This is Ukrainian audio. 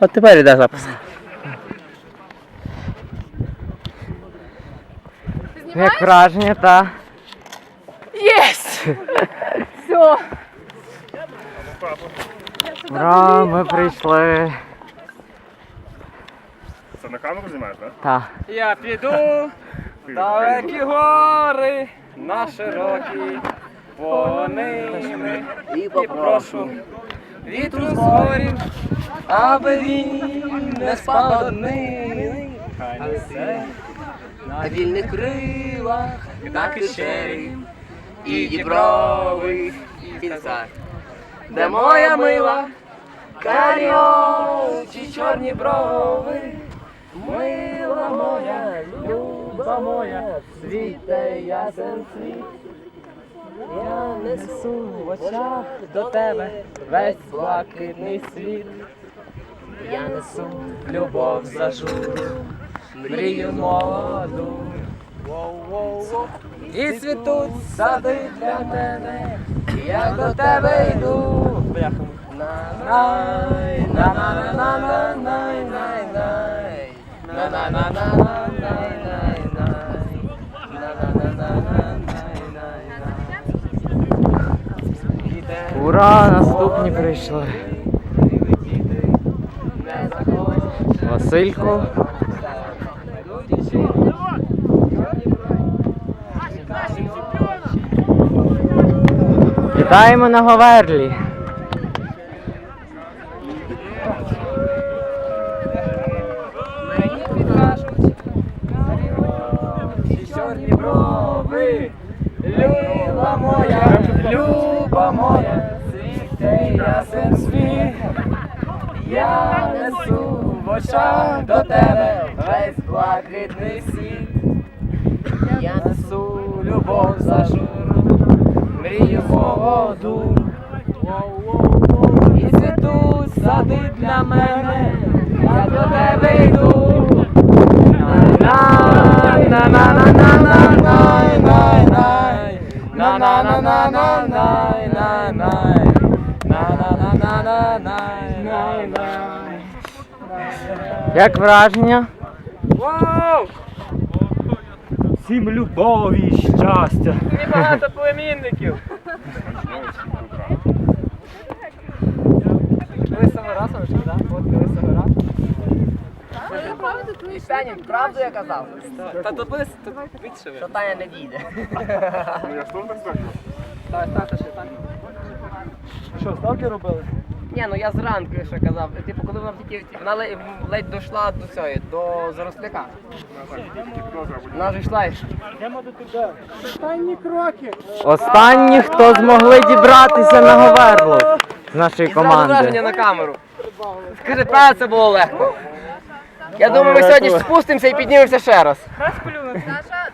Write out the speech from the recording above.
От тепер іде запис. Як враження, та. Єс! Все. Ура, ми прийшли. Це на камеру знімаєш, так? Та. Я піду далекі гори, на широкі поними і попрошу вітру з горів, аби він не спав одним. Хай на вільних крилах, на кишері і дібрових кінцях. Де моя мила, карі очі, чорні брови, Мила моя, люба моя, світе ясен світ. Я несу в очах до тебе весь блакитний світ. Я несу любов зажуру, мрію молоду. І цвітуть сади для мене, я до тебе йду. Най, на на на на на най на на на на на най на на на на на най най най Ура, наступні прийшли. Не захочеш Василько. Вітаємо на Говерлі. Чорні брови, люба моя, люба моя, світе ясен світ. Я несу в очах до тебе весь блакитний світ. Я несу любов за журу, мрію воду. І цвітуть сади для мене, я до тебе йду. Най, на на на Як враження? Вау! Всім любові і щастя. Мені багато племінників. Лисого разом, що, да? От лисого разом. Таня, правду я казав? Та то буде більше. Що Таня не дійде. Ну я ж теж так скажу. Так, так, так. Що, ставки робили? Ні, ну я зранку ще казав. Типу, коли вона тільки вона ледь, ледь дійшла до цього, до заросляка. Вона ж йшла. Останні кроки. Останні, хто змогли дібратися на Говерлу з нашої зразу враження на камеру. Скажи, правда, це було легко. Я думаю, ми сьогодні спустимося і піднімемося ще раз. Саша, давай